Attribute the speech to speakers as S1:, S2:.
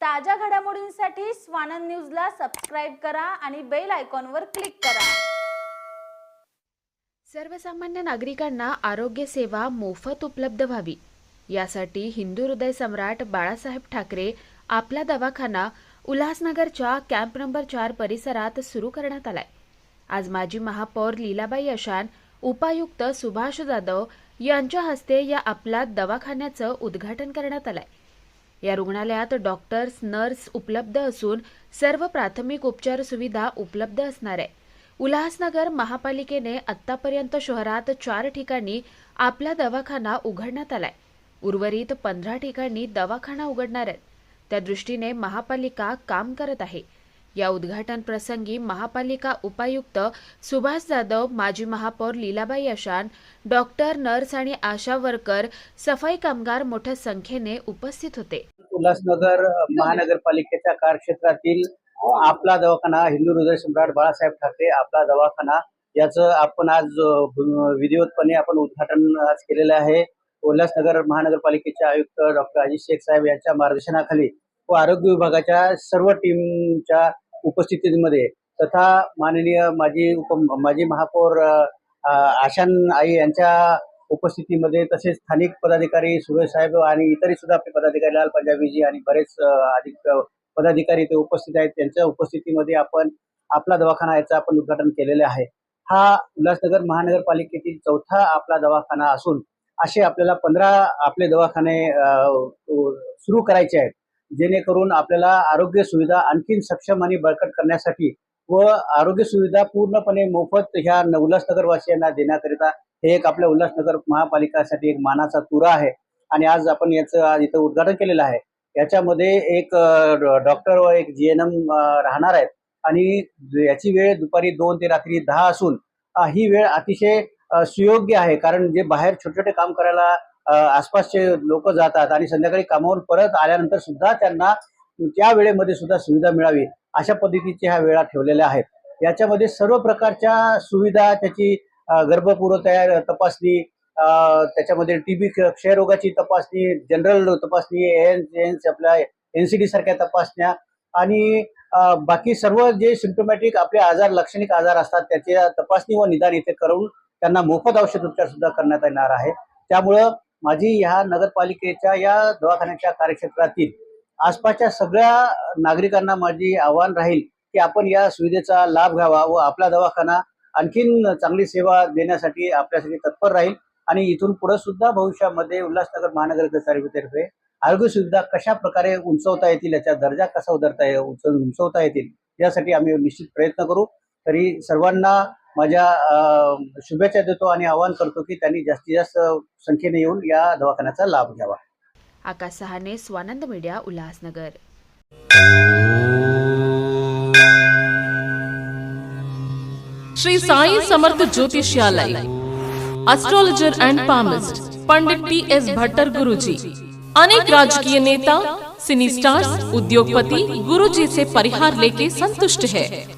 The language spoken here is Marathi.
S1: ताज्या घडामोडींसाठी स्वानंद न्यूजला सबस्क्राईब करा आणि बेल आयकॉनवर क्लिक करा.
S2: सर्वसामान्य नागरिकांना आरोग्य सेवा मोफत उपलब्ध व्हावी. यासाठी हिंदू हृदय सम्राट बाळासाहेब ठाकरे आपला दवाखाना उल्हासनगरच्या कॅम्प नंबर चार परिसरात सुरू करण्यात आलाय. आज माजी महापौर लीलाबाई अशान उपायुक्त सुभाष जाधव यांच्या हस्ते या आपला दवाखान्याचं उद्घाटन करण्यात आलंय. या रुग्णालयात डॉक्टर्स नर्स उपलब्ध असून सर्व प्राथमिक उपचार सुविधा उपलब्ध असणार आहे. उल्हासनगर महापालिकेने आतापर्यंत शहरात चार ठिकाणी आपला दवाखाना उघडण्यात आलाय. उर्वरित पंधरा ठिकाणी दवाखाना उघडणार आहेत. त्या दृष्टीने महापालिका काम करत आहे. या उद्घाटन प्रसंगी महापालिका उपायुक्त सुभाष जाधव माजी महापौर लीलाबाई अशान डॉक्टर नर्स आणि आशा वर्कर सफाई कामगार मोठ्या संख्येने उपस्थित होते.
S3: उल्हासनगर महानगरपालिकेच्या कार्यक्षेत्रातील आपला दवाखाना हिंदू हृदय सम्राट बाळासाहेब ठाकरे आपला दवाखाना याचं आपण आज विधिवतपणे आपण उद्घाटन आज केलेलं आहे. उल्हासनगर महानगरपालिकेचे आयुक्त डॉक्टर अजित शेख साहेब यांच्या मार्गदर्शनाखाली व आरोग्य विभागाच्या सर्व टीमच्या उपस्थितीमध्ये. तथा माननीय माजी उप माजी महापौर आशान आई यांच्या उपस्थितीमध्ये तसेच स्थानिक पदाधिकारी सुरेश साहेब आणि इतरही सुद्धा आपले पदाधिकारी लाल पंजाबीजी आणि बरेच अधिक पदाधिकारी ते उपस्थित आहेत. त्यांच्या उपस्थितीमध्ये आपण आपला दवाखाना याचं आपण उद्घाटन केलेले आहे. हा उल्हासनगर महानगरपालिकेतील चौथा आपला दवाखाना असून असे आपल्याला पंधरा आपले दवाखाने सुरू करायचे आहेत. जेणेकरून आपल्याला आरोग्य सुविधा आणखीन सक्षम आणि बळकट करण्यासाठी व आरोग्य सुविधा पूर्णपणे मोफत ह्या उल्हासनगरवासियांना देण्याकरिता हे एक आपल्या उल्हासनगर महापालिकासाठी एक मानाचा तुरा आहे. आणि आज आपण याचं आज इथं उद्घाटन केलेलं आहे. याच्यामध्ये एक डॉक्टर व एक जी एन एम राहणार आहेत. आणि याची वेळ दुपारी दोन ते रात्री दहा असून ही वेळ अतिशय सुयोग्य आहे. कारण जे बाहेर छोटे छोटे काम करायला आसपासचे लोक जातात आणि संध्याकाळी कामावरून परत आल्यानंतर सुद्धा त्यांना त्या वेळेमध्ये सुद्धा सुविधा मिळावी अशा पद्धतीच्या ह्या वेळा ठेवलेल्या आहेत. याच्यामध्ये सर्व प्रकारच्या सुविधा त्याची गर्भपूर्व तयार तपासणी त्याच्यामध्ये टीबी क्षयरोगाची तपासणी जनरल तपासणी एन एन आपल्या डी सारख्या तपासण्या आणि बाकी सर्व जे सिम्टोमॅटिक आपले आजार लक्षणिक आजार असतात त्याच्या तपासणी व निदान इथे करून त्यांना मोफत औषध उपचार सुद्धा करण्यात येणार आहे त्यामुळं माझी ह्या नगरपालिकेच्या या दवाखान्याच्या कार्यक्षेत्रातील आसपासच्या सगळ्या नागरिकांना माझी आव्हान राहील की आपण या सुविधेचा लाभ घ्यावा व आपला दवाखाना आणखीन चांगली सेवा देण्यासाठी आपल्यासाठी तत्पर राहील. आणि इथून पुढे सुद्धा भविष्यामध्ये उल्हासनगर महानगरपालिकेतर्फे आरोग्य सुविधा कशा प्रकारे उंचवता येतील याचा दर्जा कसा उतरता ये- उंच उंचवता येतील यासाठी आम्ही निश्चित प्रयत्न करू. तरी सर्वांना माझ्या अं, शुभेच्छा देतो आणि आवाहन करतो की त्यांनी जास्तीत जास्त संख्येने येऊन या दवाखान्याचा लाभ घ्यावा.
S2: Akash Sahane Swanand media Ulhasnagar.
S4: Shri Sai Samarth Jyotishalay astrologer and palmist Pandit T S Bhattar Guruji अनेक राजकीय नेता सिनी स्टार्स उद्योगपति गुरुजी से परिहार लेके संतुष्ट है.